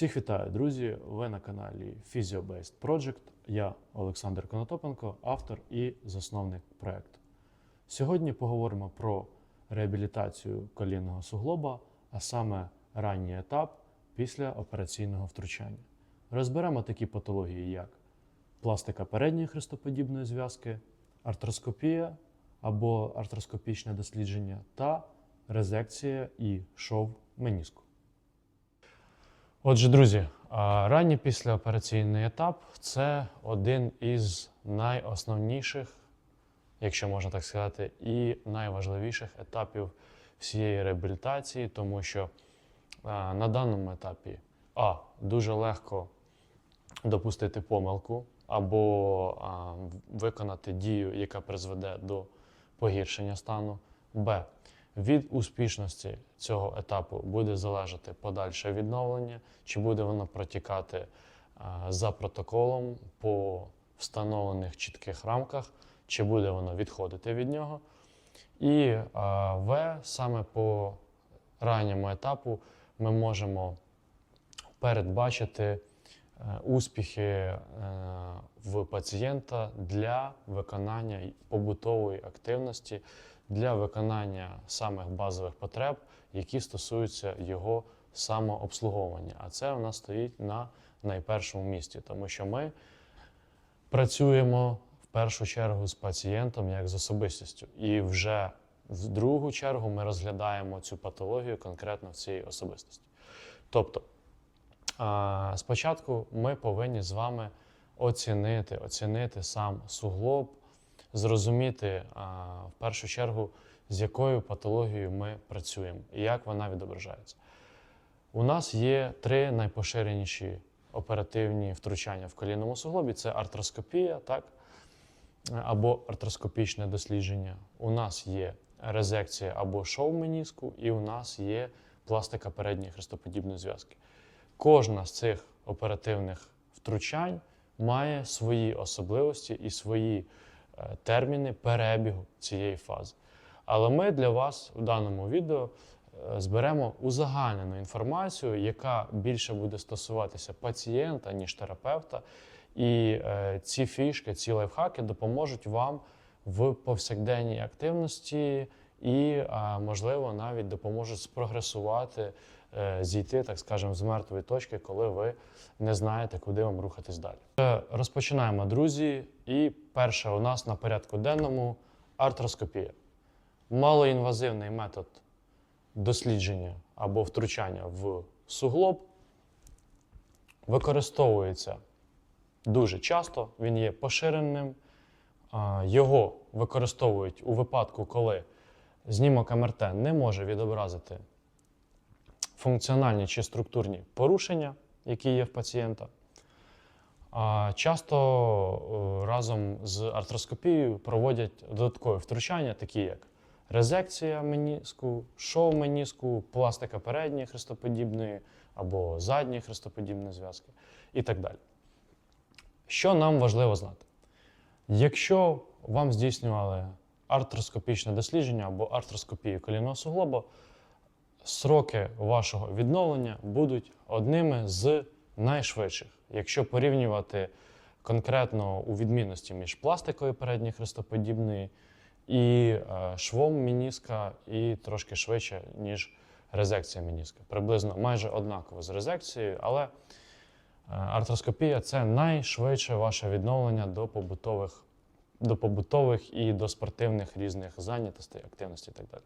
Всіх вітаю, друзі! Ви на каналі PhysioBased Project. Я Олександр Конотопенко, автор і засновник проекту. Сьогодні поговоримо про реабілітацію колінного суглоба, а саме ранній етап після операційного втручання. Розберемо такі патології, як пластика передньої хрестоподібної зв'язки, артроскопія або артроскопічне дослідження та резекція і шов меніску. Отже, друзі, ранній післяопераційний етап це один із найосновніших, якщо можна так сказати, і найважливіших етапів всієї реабілітації, тому що на даному етапі а, дуже легко допустити помилку або а, виконати дію, яка призведе до погіршення стану. Б. Від успішності цього етапу буде залежати подальше відновлення, чи буде воно протікати за протоколом по встановлених чітких рамках, чи буде воно відходити від нього. І В саме по ранньому етапу ми можемо передбачити е, успіхи е, в пацієнта для виконання побутової активності, для виконання самих базових потреб, які стосуються його самообслуговування. А це у нас стоїть на найпершому місці, тому що ми працюємо в першу чергу з пацієнтом як з особистістю. І вже в другу чергу ми розглядаємо цю патологію конкретно в цій особистості. Тобто, спочатку ми повинні з вами оцінити, оцінити сам суглоб, зрозуміти в першу чергу, з якою патологією ми працюємо і як вона відображається. У нас є три найпоширеніші оперативні втручання в колінному суглобі: це артроскопія, так? або артроскопічне дослідження. У нас є резекція або шов меніску, і у нас є пластика передньої хрестоподібної зв'язки. Кожна з цих оперативних втручань має свої особливості і свої терміни перебігу цієї фази. Але ми для вас в даному відео е, зберемо узагальнену інформацію, яка більше буде стосуватися пацієнта, ніж терапевта. І е, ці фішки, ці лайфхаки допоможуть вам в повсякденній активності і, е, можливо, навіть допоможуть спрогресувати, е, зійти, так скажемо, з мертвої точки, коли ви не знаєте, куди вам рухатись далі. Е, Розпочинаємо, друзі. І перше у нас на порядку денному артроскопія. Малоінвазивний метод дослідження або втручання в суглоб використовується дуже часто, він є поширеним. Його використовують у випадку, коли знімок МРТ не може відобразити функціональні чи структурні порушення, які є в пацієнта. Часто е, разом з артроскопією проводять додаткові втручання, такі як резекція меніску, шов меніску, пластика передньої хрестоподібної або задньої хрестоподібної зв'язки і так далі. Що нам важливо знати? Якщо вам здійснювали артроскопічне дослідження або артроскопію колінного суглоба, сроки вашого відновлення будуть одними з найшвидших. Якщо порівнювати конкретно у відмінності між пластикою передньої хрестоподібної і е, швом мініска, і трошки швидше, ніж резекція мініска. Приблизно майже однаково з резекцією, але е, артроскопія це найшвидше ваше відновлення до побутових, до побутових і до спортивних різних зайнятостей, активностей і так далі.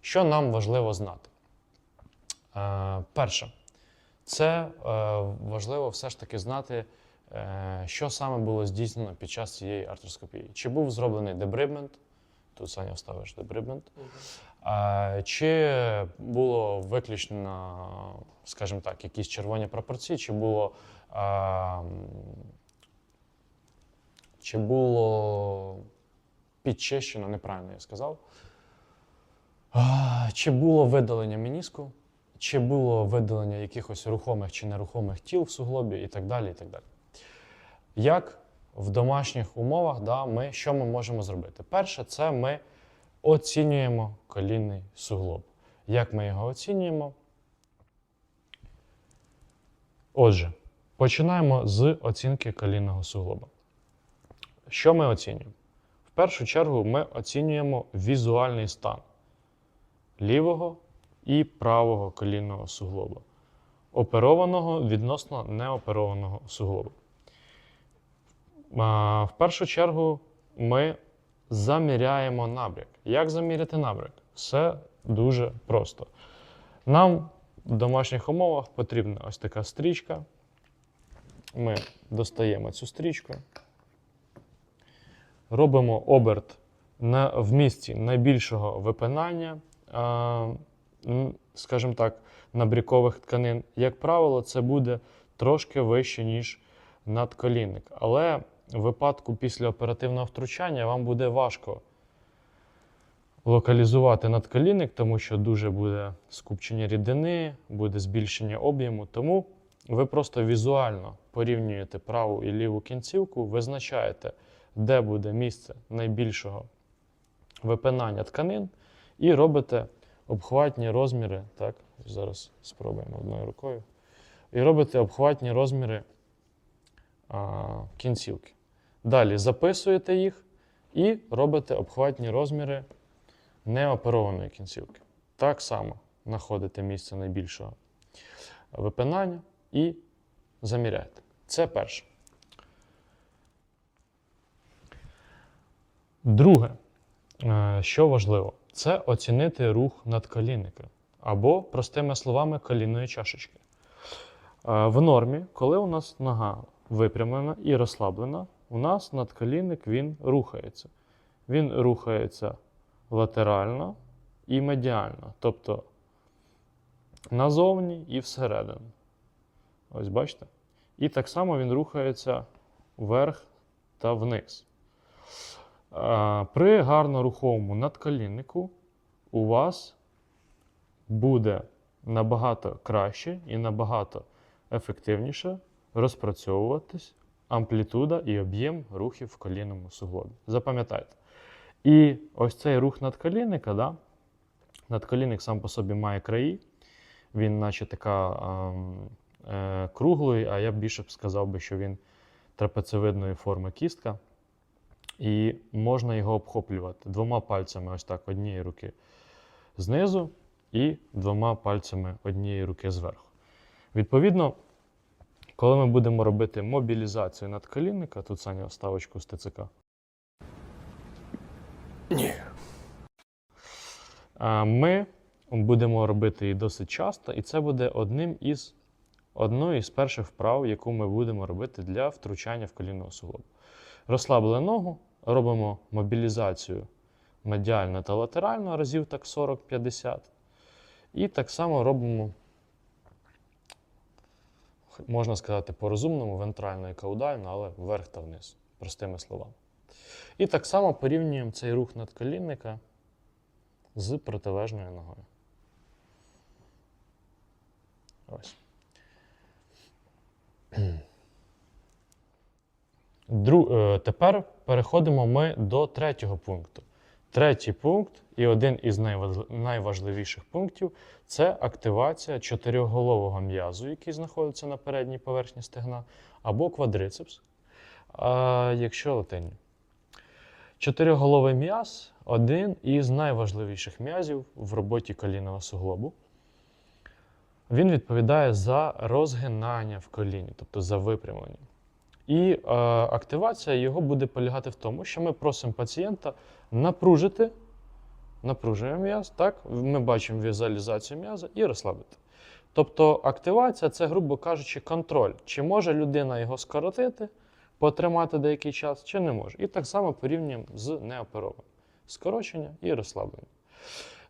Що нам важливо знати? Е, Перше, це е, важливо все ж таки знати, е, що саме було здійснено під час цієї артроскопії. Чи був зроблений дебрибмент, тут Саня вставиш дебрибмент, чи було виключено, скажімо так, якісь червоні пропорції, чи було, чи було підчищено, неправильно я сказав. Чи було видалення меніску, чи було видалення якихось рухомих чи нерухомих тіл в суглобі і так далі. і так далі. Як в домашніх умовах да, ми, що ми можемо зробити? Перше, це ми оцінюємо колінний суглоб. Як ми його оцінюємо? Отже, починаємо з оцінки колінного суглоба. Що ми оцінюємо? В першу чергу ми оцінюємо візуальний стан лівого і правого колінного суглоба, оперованого відносно неоперованого суглоба. В першу чергу ми заміряємо набряк. Як заміряти набряк? Все дуже просто. Нам в домашніх умовах потрібна ось така стрічка. Ми достаємо цю стрічку, робимо оберт в місці найбільшого випинання, скажімо так, набрякових тканин. Як правило, це буде трошки вище, ніж надколінник. Але в випадку після оперативного втручання вам буде важко локалізувати надколінник, тому що дуже буде скупчення рідини, буде збільшення об'єму. Тому ви просто візуально порівнюєте праву і ліву кінцівку, визначаєте, де буде місце найбільшого випинання тканин, і робите обхватні розміри. Так, зараз спробуємо одною рукою. І робите обхватні розміри а, кінцівки. Далі записуєте їх і робите обхватні розміри неоперованої кінцівки. Так само знаходите місце найбільшого випинання і заміряєте. Це перше. Друге, е, що важливо, це оцінити рух надколінника або, простими словами, колінної чашечки. Е, В нормі, коли у нас нога випрямлена і розслаблена, у нас надколінник він рухається. Він рухається латерально і медіально, тобто назовні і всередину. Ось бачите? І так само він рухається вверх та вниз. При гарно руховому надколіннику у вас буде набагато краще і набагато ефективніше розпрацьовуватись амплітуда і об'єм рухів в колінному суглобі. Запам'ятайте. І ось цей рух надколінника, да, надколінник сам по собі має краї, він, наче така ем, е, круглий, а я більше б сказав би, що він трапецевидної форми кістка. І можна його обхоплювати двома пальцями, ось так, однієї руки знизу і двома пальцями однієї руки зверху. Відповідно, коли ми будемо робити мобілізацію надколінника, тут Саня вставочку з ТЦК. Ні. Ми будемо робити її досить часто, і це буде одним із одною із перших вправ, яку ми будемо робити для втручання в колінного суглобу. Розслабили ногу, робимо мобілізацію медіально та латерально разів так 40-50. І так само робимо, можна сказати, по-розумному, вентрально і каудально, але вверх та вниз, простими словами. І так само порівнюємо цей рух надколінника з протилежною ногою. Ось. Дру, е, тепер переходимо ми до третього пункту. Третій пункт і один із найважливіших пунктів це активація чотирьохголового м'язу, який знаходиться на передній поверхні стегна, або квадрицепс, якщо латинні. Чотириголовий м'яз один із найважливіших м'язів в роботі колінного суглобу. Він відповідає за розгинання в коліні, тобто за випрямлення. І е, активація його буде полягати в тому, що ми просимо пацієнта напружити, напружуємо м'яз, так? Ми бачимо візуалізацію м'яза і розслабити. Тобто активація це, грубо кажучи, контроль. Чи може людина його скоротити, потримати деякий час, чи не може. І так само порівнюємо з неоперованим. Скорочення і розслаблення.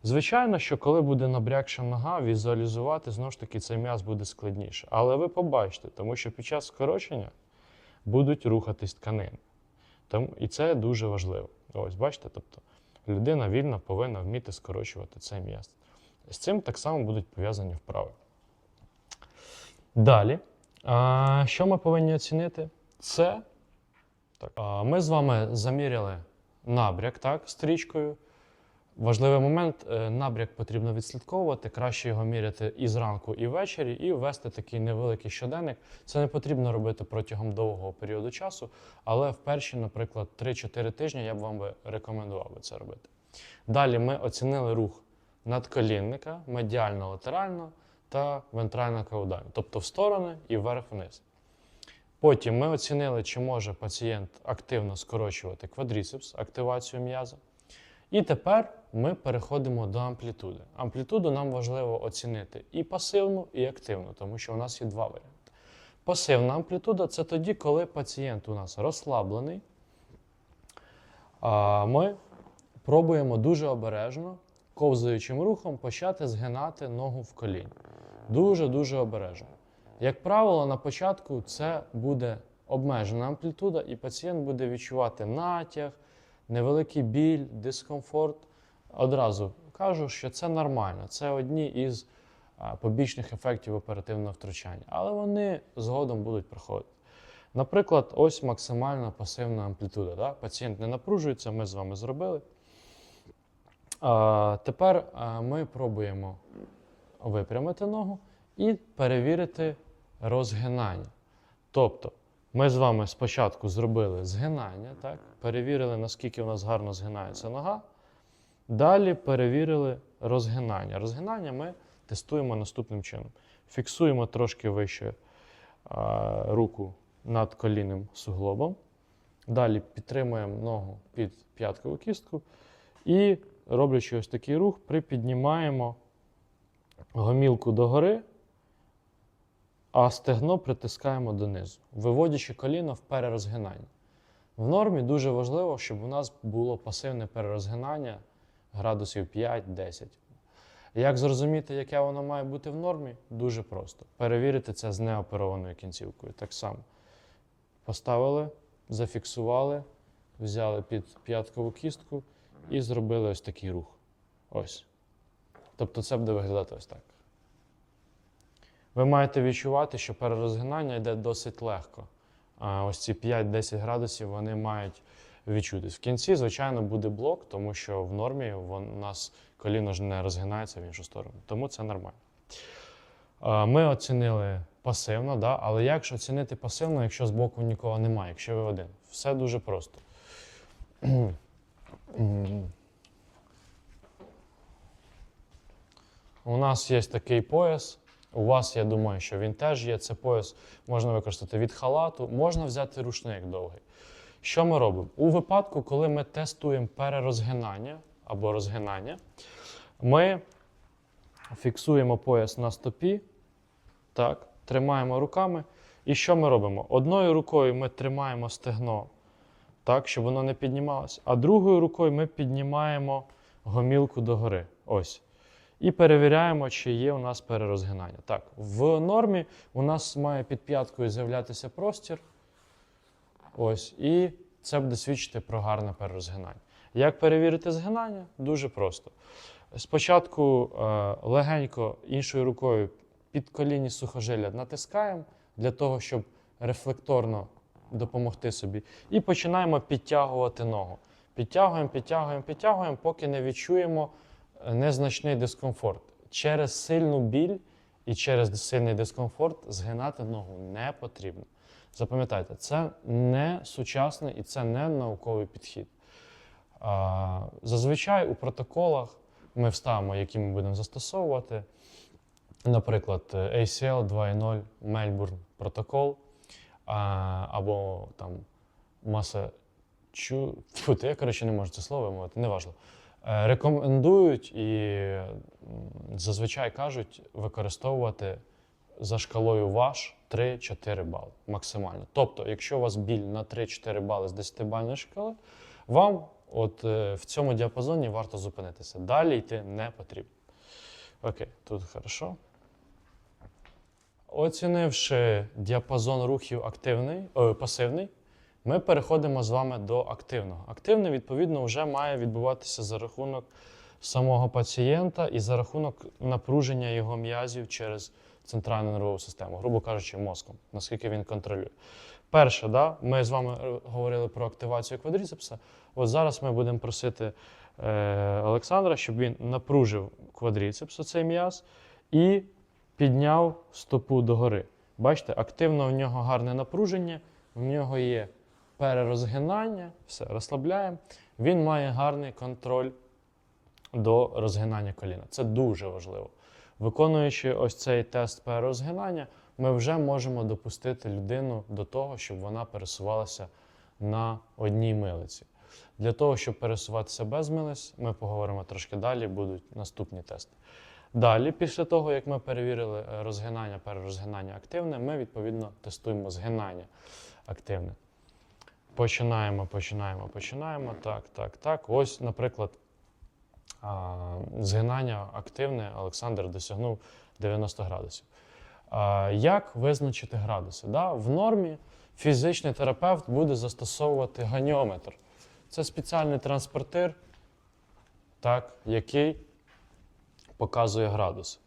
Звичайно, що коли буде набрякша нога, візуалізувати знову ж таки цей м'яз буде складніше. Але ви побачите, тому що під час скорочення будуть рухатись тканини. Тому, і це дуже важливо. Ось, бачите, тобто людина вільно повинна вміти скорочувати цей м'яз. З цим так само будуть пов'язані вправи. Далі, а, що ми повинні оцінити? Це так, а, ми з вами заміряли набряк так, стрічкою. Важливий момент, е, набряк потрібно відслідковувати, краще його міряти і зранку, і ввечері, і ввести такий невеликий щоденник. Це не потрібно робити протягом довгого періоду часу, але в перші, наприклад, 3-4 тижні я б вам рекомендував би це робити. Далі ми оцінили рух надколінника, медіально-латерально та вентрально-каудально, тобто в сторони і вверх-вниз. Потім ми оцінили, чи може пацієнт активно скорочувати квадріцепс, активацію м'яза. І тепер ми переходимо до амплітуди. Амплітуду нам важливо оцінити і пасивну, і активну, тому що у нас є два варіанти. Пасивна амплітуда це тоді, коли пацієнт у нас розслаблений. Ми пробуємо дуже обережно, ковзаючим рухом, почати згинати ногу в коліні. Дуже-дуже обережно. Як правило, на початку це буде обмежена амплітуда, і пацієнт буде відчувати натяг, невеликий біль, дискомфорт. Одразу кажу, що це нормально, це одні із побічних ефектів оперативного втручання, але вони згодом будуть проходити. Наприклад, ось максимальна пасивна амплітуда. Да? Пацієнт не напружується, ми з вами зробили. А, тепер ми пробуємо випрямити ногу і перевірити розгинання. Тобто, ми з вами спочатку зробили згинання, так? перевірили, наскільки у нас гарно згинається нога. Далі перевірили розгинання. Розгинання ми тестуємо наступним чином. Фіксуємо трошки вище а, руку над колінним суглобом. Далі підтримуємо ногу під п'яткову кістку і, роблячи ось такий рух, припіднімаємо гомілку догори, а стегно притискаємо донизу, виводячи коліно в перерозгинання. В нормі дуже важливо, щоб у нас було пасивне перерозгинання градусів 5-10. Як зрозуміти, яке воно має бути в нормі? Дуже просто. Перевірити це з неоперованою кінцівкою. Так само. Поставили, зафіксували, взяли під п'яткову кістку і зробили ось такий рух. Ось. Тобто це буде виглядати ось так. Ви маєте відчувати, що перерозгинання йде досить легко. А ось ці 5-10 градусів вони мають відчутись. В кінці, звичайно, буде блок, тому що в нормі у нас коліно ж не розгинається в іншу сторону. Тому це нормально. Ми оцінили пасивно, да? але як ж оцінити пасивно, якщо з боку нікого немає, якщо ви один? Все дуже просто. У нас є такий пояс. У вас, я думаю, що він теж є. Це пояс можна використати від халату, можна взяти рушник довгий. Що ми робимо? У випадку, коли ми тестуємо перерозгинання або розгинання, ми фіксуємо пояс на стопі, так, тримаємо руками. І що ми робимо? Одною рукою ми тримаємо стегно так, щоб воно не піднімалося, а другою рукою ми піднімаємо гомілку догори. Ось. І перевіряємо, чи є у нас перерозгинання. Так, в нормі у нас має під п'яткою з'являтися простір. Ось, і це буде свідчити про гарне перерозгинання. Як перевірити згинання? Дуже просто. Спочатку е, легенько іншою рукою під колінні сухожилля натискаємо для того, щоб рефлекторно допомогти собі. І починаємо підтягувати ногу. Підтягуємо, підтягуємо, підтягуємо, поки не відчуємо незначний дискомфорт. Через сильну біль і через сильний дискомфорт згинати ногу не потрібно. Запам'ятайте, це не сучасний і це не науковий підхід. Зазвичай у протоколах ми вставимо, які ми будемо застосовувати. Наприклад, ACL 2.0 Melbourne протокол або там маса чу. Фу, я коротше не можу це слово мовити, неважливо. Е, Рекомендують і зазвичай кажуть використовувати за шкалою ваш 3-4 бали максимально. Тобто, якщо у вас біль на 3-4 бали з 10-бальної шкали, вам от е, в цьому діапазоні варто зупинитися. Далі йти не потрібно. Окей, тут хорошо. Оцінивши діапазон рухів активний, о, пасивний, ми переходимо з вами до активного. Активний, відповідно, вже має відбуватися за рахунок самого пацієнта і за рахунок напруження його м'язів через центральну нервову систему, грубо кажучи, мозком, наскільки він контролює. Перше, да, ми з вами е, говорили про активацію квадріцепса. От зараз ми будемо просити е, Олександра, щоб він напружив квадріцепс, оцей м'яз, і підняв стопу догори. Бачите, активно в нього гарне напруження, в нього є перерозгинання, все, розслабляємо. Він має гарний контроль до розгинання коліна. Це дуже важливо. Виконуючи ось цей тест перерозгинання, ми вже можемо допустити людину до того, щоб вона пересувалася на одній милиці. Для того, щоб пересуватися без милиць, ми поговоримо трошки далі, будуть наступні тести. Далі, після того, як ми перевірили е, розгинання, перерозгинання активне, ми відповідно тестуємо згинання активне. Починаємо, починаємо, починаємо. Так, так, так. Ось, наприклад, згинання активне Олександр досягнув 90 градусів. Як визначити градуси? Да? В нормі фізичний терапевт буде застосовувати ганіометр. Це спеціальний транспортир, так, який показує градуси.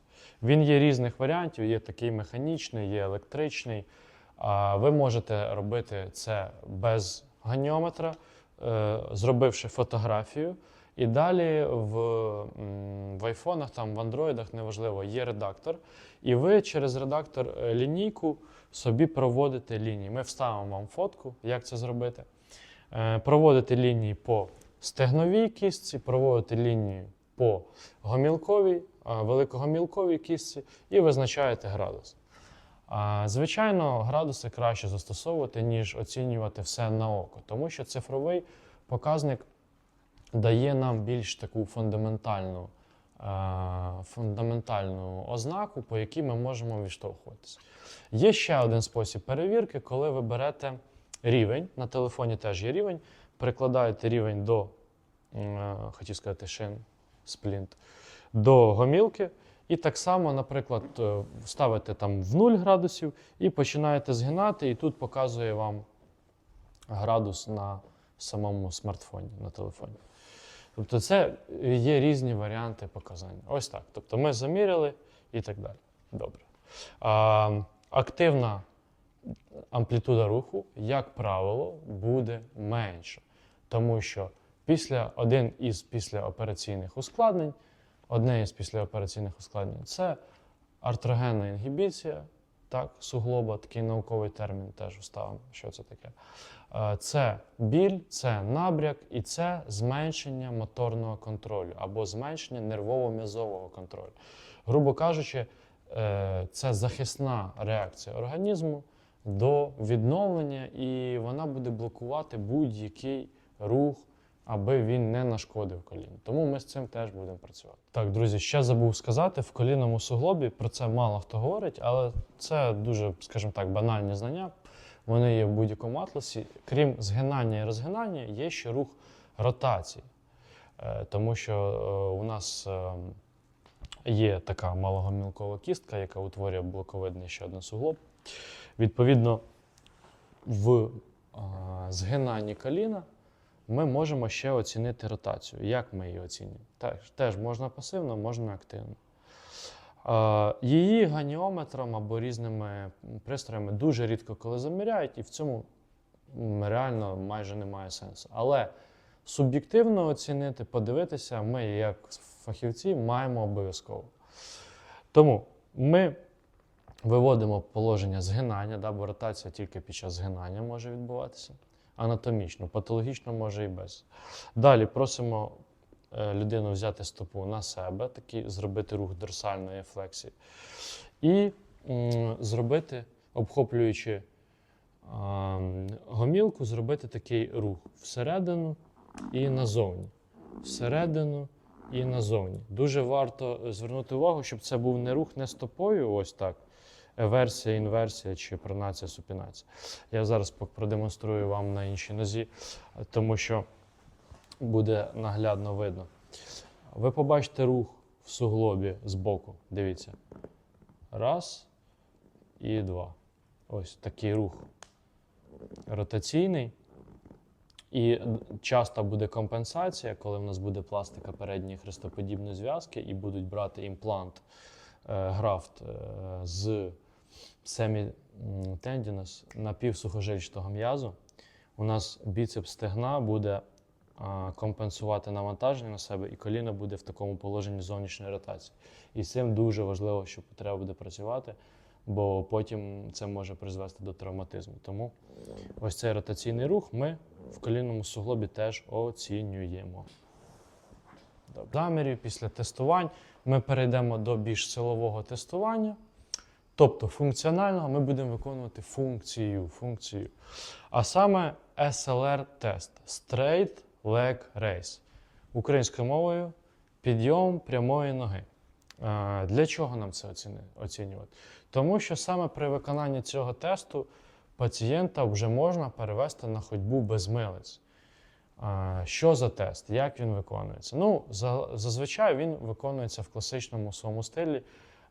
Він є різних варіантів, є такий механічний, є електричний. Ви можете робити це без ганіометра, е, зробивши фотографію. І далі в, в айфонах, там, в андроїдах, неважливо, є редактор. І ви через редактор е, лінійку собі проводите лінії. Ми вставимо вам фотку, як це зробити. Е, Проводите лінії по стегновій кістці, проводите лінії по гомілковій, великогомілковій кістці і визначаєте градус. Звичайно, градуси краще застосовувати, ніж оцінювати все на око, тому що цифровий показник дає нам більш таку фундаментальну, е, фундаментальну ознаку, по якій ми можемо відштовхуватися. Є ще один спосіб перевірки, коли ви берете рівень, на телефоні теж є рівень, прикладаєте рівень до, е, хотів сказати, шин, сплінт, до гомілки. І так само, наприклад, е, ставите там в 0 градусів і починаєте згинати, і тут показує вам градус на самому смартфоні, на телефоні. Тобто це є різні варіанти показання. Ось так. Тобто ми заміряли і так далі. Добре. А, активна амплітуда руху, як правило, буде менша. Тому що після один із післяопераційних ускладнень, одне із післяопераційних ускладнень це артрогенна інгібіція, так, суглоба, такий науковий термін теж вставимо, що це таке. Е, Це біль, це набряк і це зменшення моторного контролю або зменшення нервово-м'язового контролю. Грубо кажучи, е, це захисна реакція організму до відновлення, і вона буде блокувати будь-який рух, аби він не нашкодив коліну. Тому ми з цим теж будемо працювати. Так, друзі, ще забув сказати: в колінному суглобі про це мало хто говорить, але це дуже, скажімо так, банальні знання. Вони є в будь-якому атласі. Крім згинання і розгинання, є ще рух ротації. Е, Тому що е, у нас е, є така малогомілкова кістка, яка утворює блоковидний ще один суглоб. Відповідно, в згинанні коліна ми можемо ще оцінити ротацію. Як ми її оцінюємо? Теж, теж можна пасивно, можна активно. Її ганіометром або різними пристроями дуже рідко коли заміряють, і в цьому реально майже немає сенсу. Але суб'єктивно оцінити, подивитися, ми, як фахівці, маємо обов'язково. Тому ми виводимо положення згинання, да, бо ротація тільки під час згинання може відбуватися. Анатомічно, патологічно може і без. Далі просимо людину взяти стопу на себе, такий, зробити рух дорсальної флексії. І зробити, обхоплюючи гомілку, зробити такий рух всередину і назовні. Всередину і назовні. Дуже варто звернути увагу, щоб це був не рух не стопою, ось так. Еверсія, інверсія чи пронація, супінація. Я зараз продемонструю вам на іншій нозі, тому що буде наглядно видно. Ви побачите рух в суглобі збоку. Дивіться. Раз і два. Ось такий рух ротаційний. І часто буде компенсація, коли в нас буде пластика передньої хрестоподібної зв'язки і будуть брати імплант графт е, з семітендінес напівсухожилчатого м'язу, у нас біцепс стегна буде компенсувати навантаження на себе, і коліно буде в такому положенні зовнішньої ротації. І з цим дуже важливо, що треба буде працювати, бо потім це може призвести до травматизму. Тому ось цей ротаційний рух ми в колінному суглобі теж оцінюємо. Замірів після тестувань ми перейдемо до більш силового тестування. Тобто функціонального ми будемо виконувати функцію. функцію. А саме SLR-тест Straight Leg Race. Українською мовою підйом прямої ноги. Для чого нам це оцінювати? Тому що саме при виконанні цього тесту пацієнта вже можна перевести на ходьбу без милиць. Що за тест? Як він виконується? Ну, зазвичай він виконується в класичному своєму стилі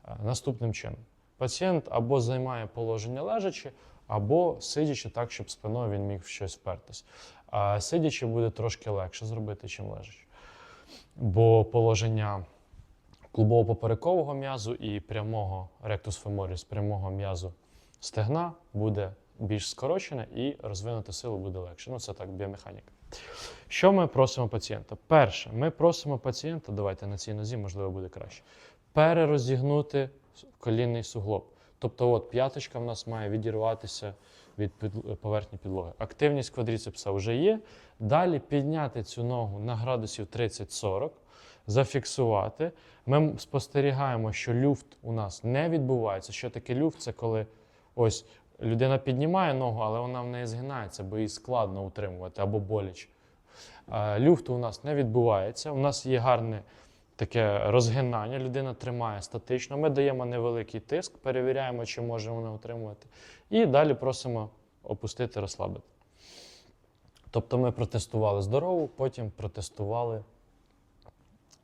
е, наступним чином. Пацієнт або займає положення лежачи, або сидячи так, щоб спиною він міг в щось впертись. А сидячи буде трошки легше зробити, чим лежачи. Бо положення клубово-поперекового м'язу і прямого ректус femoris, прямого м'язу стегна буде більш скорочене і розвинути силу буде легше. Ну, це так, біомеханіка. Що ми просимо пацієнта? Перше, ми просимо пацієнта, давайте на цій нозі, можливо, буде краще, перерозігнути колінний суглоб. Тобто, от п'яточка в нас має відірватися від під- поверхні підлоги. Активність квадріцепса вже є. Далі підняти цю ногу на градусів 30-40, зафіксувати. Ми спостерігаємо, що люфт у нас не відбувається. Що таке люфт? Це коли ось людина піднімає ногу, але вона в неї згинається, бо їй складно утримувати або боляче. Е, Люфту у нас не відбувається. У нас є гарне таке розгинання. Людина тримає статично. Ми даємо невеликий тиск, перевіряємо, чи може вона утримувати. І далі просимо опустити, розслабити. Тобто ми протестували здорову, потім протестували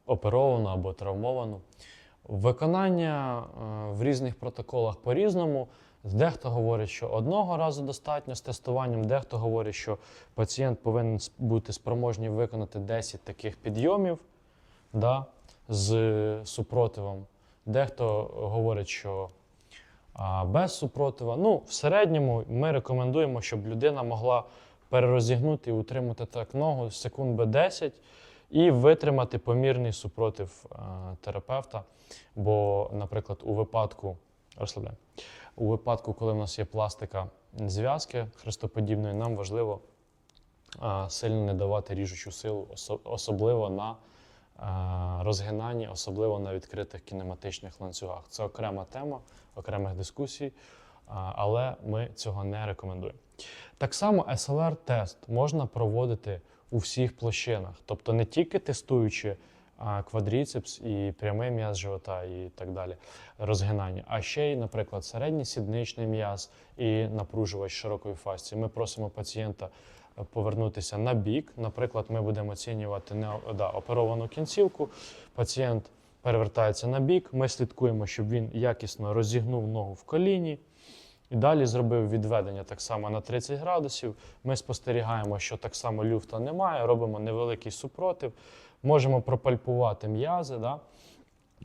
оперовану або травмовану. Виконання е, в різних протоколах по-різному. Дехто говорить, що одного разу достатньо з тестуванням, дехто говорить, що пацієнт повинен бути спроможний виконати 10 таких підйомів да, з супротивом. Дехто говорить, що без супротива. Ну, в середньому ми рекомендуємо, щоб людина могла перерозігнути і утримати так ногу секунд би 10 і витримати помірний супротив а, терапевта. Бо, наприклад, у випадку розслабляємо. У випадку, коли в нас є пластика зв'язки хрестоподібної, нам важливо сильно не давати ріжучу силу, особливо на розгинанні, особливо на відкритих кінематичних ланцюгах. Це окрема тема окремих дискусій, але ми цього не рекомендуємо. Так само SLR-тест можна проводити у всіх площинах, тобто не тільки тестуючи квадріцепс і прямий м'яз живота і так далі, розгинання, а ще й, наприклад, середній сідничний м'яз і напружувач широкої фасції. Ми просимо пацієнта повернутися на бік. Наприклад, ми будемо оцінювати не да, оперовану кінцівку. Пацієнт перевертається на бік. Ми слідкуємо, щоб він якісно розігнув ногу в коліні. І далі зробив відведення так само на 30 градусів. Ми спостерігаємо, що так само люфта немає, робимо невеликий супротив, можемо пропальпувати м'язи. Да?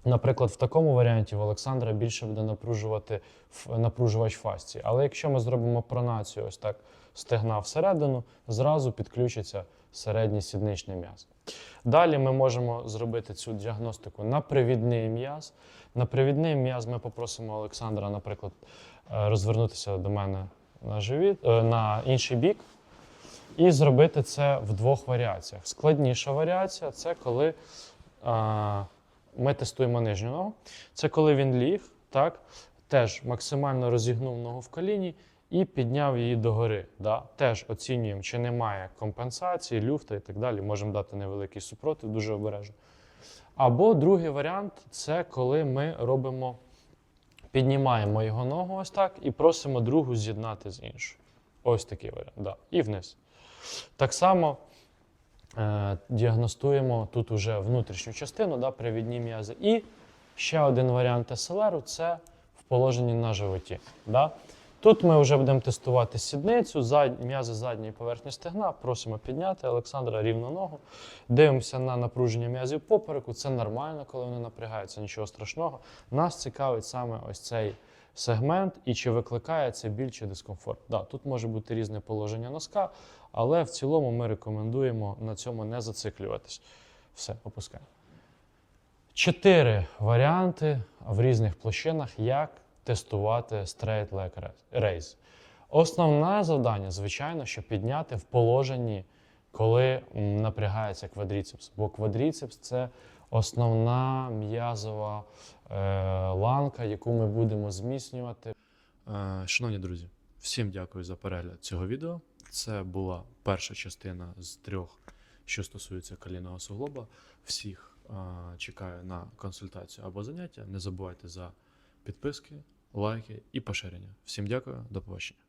Наприклад, в такому варіанті в Олександра більше буде напружувати напружувач фасції. Але якщо ми зробимо пронацію ось так стегна всередину, зразу підключиться середній сідничний м'яз. Далі ми можемо зробити цю діагностику на привідний м'яз. На привідний м'яз ми попросимо Олександра, наприклад, е, розвернутися до мене на живіт, е, на інший бік і зробити це в двох варіаціях. Складніша варіація це коли а, ми тестуємо нижню ногу. Це коли він ліг, так, теж максимально розігнув ногу в коліні і підняв її догори. Да? Теж оцінюємо, чи немає компенсації, люфта і так далі. Можемо дати невеликий супротив, дуже обережно. Або другий варіант це коли ми робимо, піднімаємо його ногу ось так і просимо другу з'єднати з іншою. Ось такий варіант. Да. І вниз. Так само діагностуємо тут уже внутрішню частину, да, привідні м'язи. І ще один варіант СЛР це в положенні на животі. Да. Тут ми вже будемо тестувати сідницю, зад... м'язи задньої поверхні стегна. Просимо підняти Олександра рівну ногу. Дивимося на напруження м'язів попереку. Це нормально, коли вони напрягаються, нічого страшного. Нас цікавить саме ось цей сегмент і чи викликає це біль дискомфорт. Да, тут може бути різне положення носка, але в цілому ми рекомендуємо на цьому не зациклюватись. Все, опускаємо. Чотири варіанти в різних площинах, як тестувати straight leg raise. Основне завдання, звичайно, що підняти в положенні, коли напрягається квадріцепс. Бо квадріцепс це основна м'язова е, ланка, яку ми будемо зміцнювати. Е, шановні друзі, всім дякую за перегляд цього відео. Це була перша частина з трьох, що стосується колінного суглоба. Всіх е, чекаю на консультацію або заняття. Не забувайте за підписки, лайки і поширення. Всім дякую, до побачення.